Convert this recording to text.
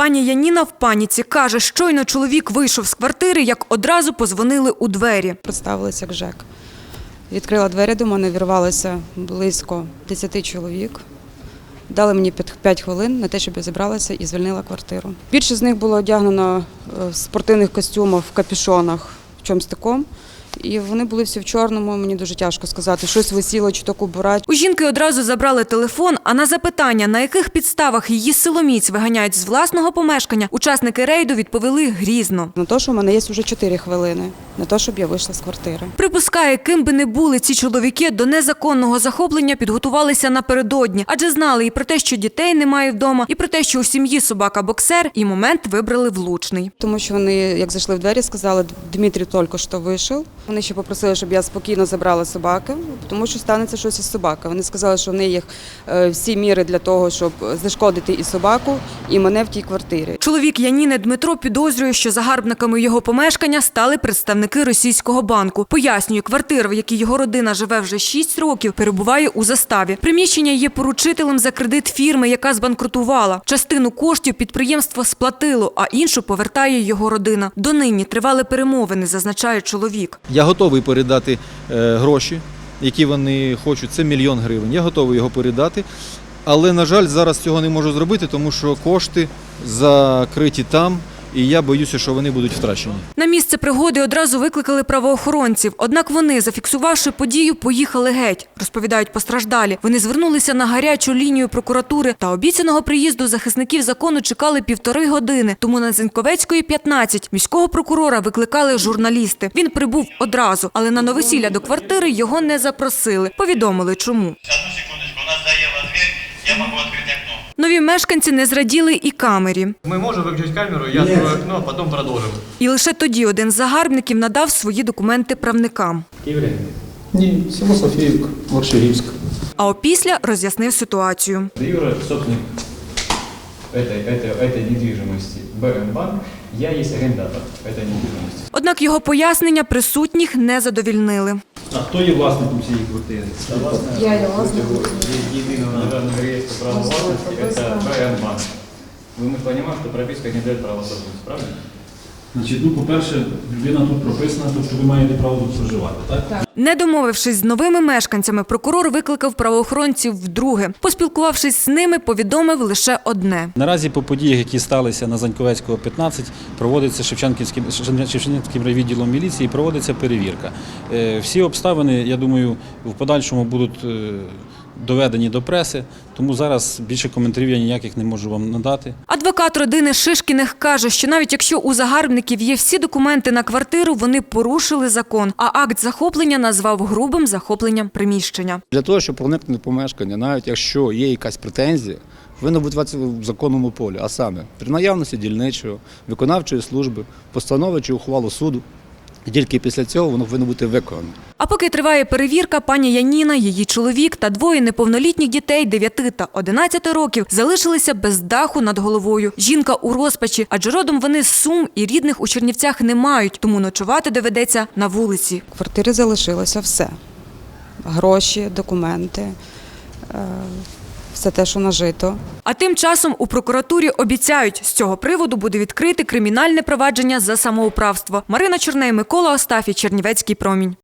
Пані Яніна в паніці каже, щойно чоловік вийшов з квартири, як одразу позвонили у двері. Представилися як ЖЕК. Відкрила двері до мене, вірвалося близько 10 чоловік. Дали мені 5 хвилин на те, щоб я зібралася і звільнила квартиру. Більшість з них було одягнено е, в спортивних костюмах, в капюшонах, в чомусь такому. І вони були всі в чорному. Мені дуже тяжко сказати, щось висіло чи то кубурать. У жінки одразу забрали телефон, а на запитання, на яких підставах її силоміць виганяють з власного помешкання, учасники рейду відповіли грізно. На те, що в мене є вже 4 хвилини, на те, щоб я вийшла з квартири. Припускає, ким би не були ці чоловіки, до незаконного захоплення підготувалися напередодні, адже знали і про те, що дітей немає вдома, і про те, що у сім'ї собака боксер, і момент вибрали влучний. Тому що вони, як зайшли в двері, сказали, Дмитрій тільки що вийшов. Вони ще попросили, щоб я спокійно забрала собаки, тому що станеться щось із собакою. Вони сказали, що в них є е, всі міри для того, щоб зашкодити і собаку, і мене в тій квартирі. Чоловік Яніни Дмитро підозрює, що загарбниками його помешкання стали представники російського банку. Пояснює, квартира, в якій його родина живе вже 6 років, перебуває у заставі. Приміщення є поручителем за кредит фірми, яка збанкрутувала. Частину коштів підприємство сплатило, а іншу повертає його родина. Донині тривали перемовини, зазначає чоловік. Я готовий передати е, гроші, які вони хочуть. Це мільйон гривень. Я готовий його передати. Але, на жаль, зараз цього не можу зробити, тому що кошти закриті там, і я боюся, що вони будуть втрачені. На місце пригоди одразу викликали правоохоронців. Однак вони, зафіксувавши подію, поїхали геть, розповідають постраждалі. Вони звернулися на гарячу лінію прокуратури та обіцяного приїзду захисників закону чекали півтори години. Тому на Зеньковецької 15 міського прокурора викликали журналісти. Він прибув одразу, але на новосілля до квартири його не запросили. Повідомили, чому я могу открыть окно. Нові мешканці не зраділи і камері. Мы можем выключить камеру, я открою окно, а потом продолжим. І лише тоді один з загарбників надав свої документи правникам. Ні, село Софіївка, Ворширівськ. А опісля роз'яснив ситуацію. Де Юра собственник этой, этой, этой недвижимости, БМ Банк, я есть арендатор этой недвижимости. Однак його пояснення присутніх не задовільнили. А хто є власником цієї квартири? Я є власник. Единого державного реестра права властности это БМ Банк. Вы мы понимаем, что прописка не дает права собственности, правильно? Значить, ну, по-перше, людина тут прописана, тобто ви маєте право тут проживати, так? Не домовившись з новими мешканцями, прокурор викликав правоохоронців вдруге. Поспілкувавшись з ними, повідомив лише одне. Наразі по подіях, які сталися на Заньковецького 15, проводиться Шевченківським, Шевченківським райвідділом міліції, проводиться перевірка. Е, Всі обставини, я думаю, в подальшому будуть е, доведені до преси, тому зараз більше коментарів я ніяких не можу вам надати. Адвокат родини Шишкіних каже, що навіть якщо у загарбників є всі документи на квартиру, вони порушили закон, а акт захоплення назвав грубим захопленням приміщення. Для того, щоб проникнути помешкання, навіть якщо є якась претензія, повинно бути в законному полі, а саме при наявності дільничого, виконавчої служби, постанови чи ухвалу суду. І тільки після цього воно повинно бути виконано. А поки триває перевірка, пані Яніна, її чоловік та двоє неповнолітніх дітей 9 та 11 років залишилися без даху над головою. Жінка у розпачі, адже родом вони з Сум і рідних у Чернівцях не мають, тому ночувати доведеться на вулиці. В квартирі залишилося все: гроші, документи, е, все те, що нажито. А тим часом у прокуратурі обіцяють, з цього приводу буде відкрити кримінальне провадження за самоуправство. Марина Чорней, Микола Остафій, Чернівецький промінь.